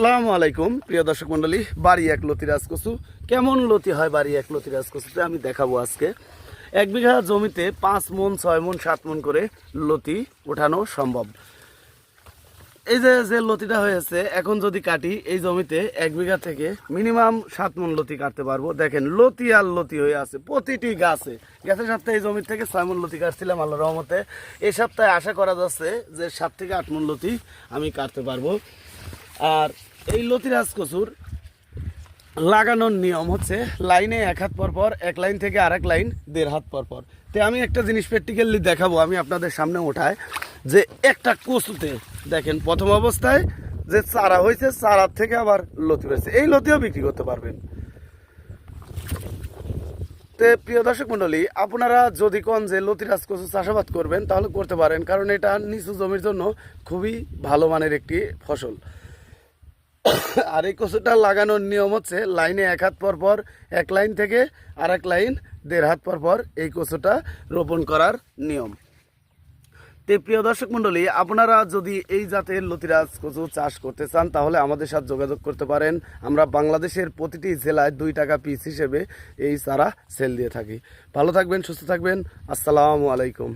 আসসালামু আলাইকুম, প্রিয় দর্শক মন্ডলী, বাড়ি এক লতি কচু কেমন লতি হয় বাড়ি এক লতি কচুতে আমি দেখাবো আজকে। এক বিঘা জমিতে পাঁচ মন, ছয় মন, সাত মন করে লতি ওঠানো সম্ভব। এই যে যে লতিটা হয়েছে, এখন যদি কাটি, এই জমিতে এক বিঘা থেকে মিনিমাম সাত মন লতি কাটতে পারব। দেখেন, লতি আর লতি হয়ে আছে প্রতিটি গাছে। গাছের সপ্তাহে এই জমি থেকে ছয় মন লতি কাটছিলাম আল্লাহ রহমতে। এই সপ্তাহে আশা করা যাচ্ছে যে সাত থেকে আট মন লতি আমি কাটতে পারব। আর এই লতিরাজ কচুর লাগানোর নিয়ম হচ্ছে লাইনে এক হাত পর পর, এক লাইন থেকে আরেক লাইন দেড় হাত পর পর। তো আমি একটা জিনিস প্র্যাকটিক্যালি দেখাবো, আমি আপনাদের সামনে ওঠায় যে একটা কচুতে দেখেন, প্রথম অবস্থায় যে চারা হয়েছে, চারার থেকে আবার লতি হয়েছে। এই লতিও বিক্রি করতে পারবেন। তো প্রিয় দর্শক মন্ডলী আপনারা যদি কোন যে লতিরাজ কচু চাষাবাদ করবেন, তাহলে করতে পারেন, কারণ এটা নিচু জমির জন্য খুবই ভালো মানের একটি ফসল। আর এই কচুটা লাগানোর নিয়ম হচ্ছে লাইনে এক হাত পর পর, এক লাইন থেকে আর এক লাইন দেড় হাত পর পর এই কচুটা রোপণ করার নিয়ম। তে প্রিয় দর্শক মণ্ডলী, আপনারা যদি এই জাতের লতিরাজ কচু চাষ করতে চান, তাহলে আমাদের সাথে যোগাযোগ করতে পারেন। আমরা বাংলাদেশের প্রতিটি জেলায় দুই টাকা পিস হিসেবে এই চারা সেল দিয়ে থাকি। ভালো থাকবেন, সুস্থ থাকবেন। আসসালামু আলাইকুম।